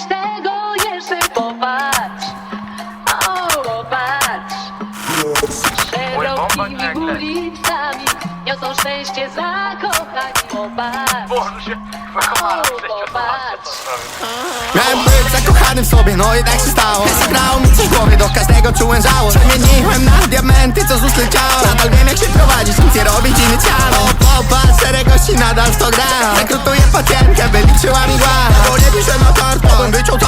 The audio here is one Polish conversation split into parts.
Dziś tego jeszcze popatrz. O, popatrz. Szerokimi ulicami Niosą szczęście zakochani Popatrz. Boże się Miałem być zakochanym w sobie, no jednak się stało. Zagrało mi coś w głowie, do każdego czułem żałość Przemieniłem na diamenty, co z ust leciało. Nadal w to gra. Rekrutuję pacjentkę, by liczyła mi głaz Bo nie piszę na kartę, bym wyciął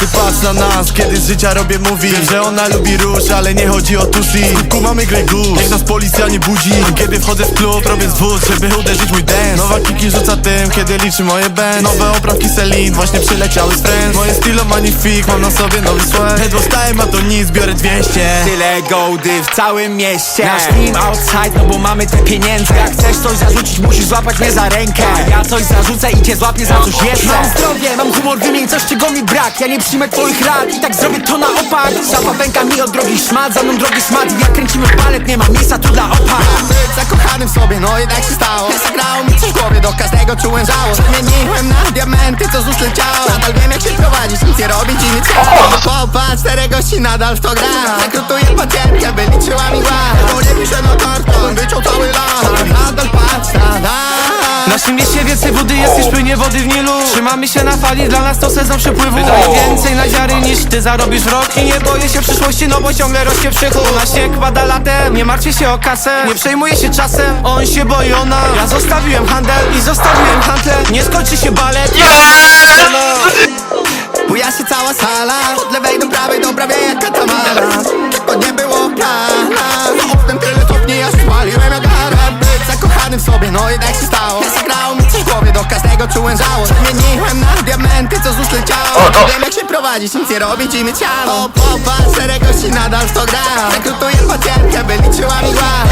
ty patrz na nas, kiedy z życia robię mówi Wiem, że ona lubi róż, ale nie chodzi o tusi. Kumamy grę górz, niech nas policja nie budzi. Kiedy wchodzę w klub, robię zwód, żeby uderzyć mój dance. Nowa kiki rzuca tym, kiedy liczy moje band. Nowe oprawki Celine, właśnie przyleciały z trend. Moje stylo magnifique, mam na sobie nowy sweat. Ledwo wstałem, a to nic, biorę 200 Tyle goldy w całym mieście. Nasz team outside, no bo mamy te pieniądze Jak chcesz coś zarzucić, musisz złapać mnie za rękę. Ja coś zarzucę i cię złapię za coś. Jeszcze Mam zdrowie, mam humor, wymień coś czego mi brak. Ja nie przyjmę twoich rad i tak zrobię to na opak Szapa pęka mi od drogi szmat, za mną drogi szmat. Jak kręcimy balet, nie ma miejsca tu dla opak być zakochany w sobie, no i tak się stało. Zagrało mi coś w głowie, do każdego czułem żałość Przemieniłem na diamenty, co z ust leciało. Nadal wiem jak się prowadzić, nic nie robić i nie ciało Popatrz, cztery gości nadal w to gra. Rekrutuję pacjentkę, by liczyła mi naszym mieście więcej wody jest niż płynie wody w Nilu. Trzymamy się na fali, dla nas to sezon przepływu. Wydaje więcej na ziary niż ty zarobisz w rok. I nie boję się przyszłości, no bo ciągle rośnie przychód Na śnieg pada latem, nie martwię się o kasę. Nie przejmuję się czasem, on się boi ona. Ja zostawiłem handel i zostawiłem handlę Nie skończy się balet Buja się cała sala Od lewej do prawej, do prawej jak katamaran To nie było plana. Za oknem tyle stopni, ja spaliłem jak gara Być zakochany w sobie, no i tak się stało czułem żałość Przemieniłem na diamenty, co z ust leciało. Wiem jak się prowadzić, nic nie robić i mieć ciało Popatrz, cztery gości nadal w to gra. Rekrutuję pacjentkę, by liczyła mi głaz